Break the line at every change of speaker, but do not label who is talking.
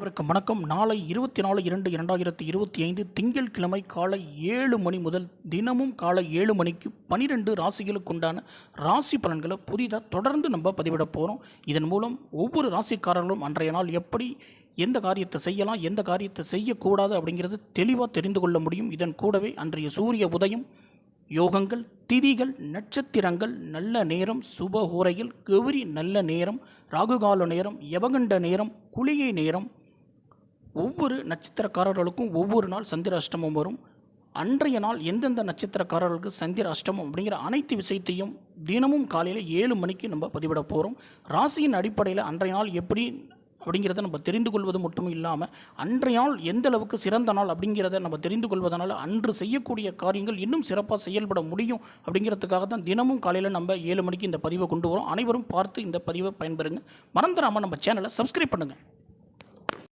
அனைவருக்கும் வணக்கம். நாளை இருபத்தி நாலு இரண்டு இரண்டாயிரத்தி இருபத்தி ஐந்து திங்கட்கிழமை காலை ஏழு மணி முதல் தினமும் காலை ஏழு மணிக்கு பனிரெண்டு ராசிகளுக்குண்டான ராசி பலன்களை புதிதாக தொடர்ந்து நம்ம பதிவிட போகிறோம் இதன் மூலம் ஒவ்வொரு ராசிக்காரர்களும் அன்றைய நாள் எப்படி எந்த காரியத்தை செய்யலாம் எந்த காரியத்தை செய்யக்கூடாது அப்படிங்கிறது தெளிவாக தெரிந்து கொள்ள முடியும். இதன் கூடவே அன்றைய சூரிய உதயம் யோகங்கள் திதிகள் நட்சத்திரங்கள் நல்ல நேரம் சுபஹோரையில் கௌரி நல்ல நேரம் ராகுகால நேரம் யவகண்ட நேரம் குளிகை நேரம் ஒவ்வொரு நட்சத்திரக்காரர்களுக்கும் ஒவ்வொரு நாள் சந்திர அஷ்டமம் வரும். அன்றைய நாள் எந்தெந்த நட்சத்திரக்காரர்களுக்கு சந்திர அஷ்டமம் அப்படிங்கிற அனைத்து விஷயத்தையும் தினமும் காலையில் ஏழு மணிக்கு நம்ம பதிவிட போகிறோம் ராசியின் அடிப்படையில் அன்றைய நாள் எப்படி அப்படிங்கிறத நம்ம தெரிந்து கொள்வது மட்டும் இல்லாமல் அன்றைய நாள் எந்த அளவுக்கு சிறந்த நாள் அப்படிங்கிறத நம்ம தெரிந்து கொள்வதனால் அன்று செய்யக்கூடிய காரியங்கள் இன்னும் சிறப்பாக செயல்பட முடியும் அப்படிங்கிறதுக்காக தான் தினமும் காலையில் நம்ம ஏழு மணிக்கு இந்த பதிவை கொண்டு வரோம். அனைவரும் பார்த்து இந்த பதிவை பயன்பெறுங்க. மறந்துடாமல் நம்ம சேனலை சப்ஸ்கிரைப் பண்ணுங்கள்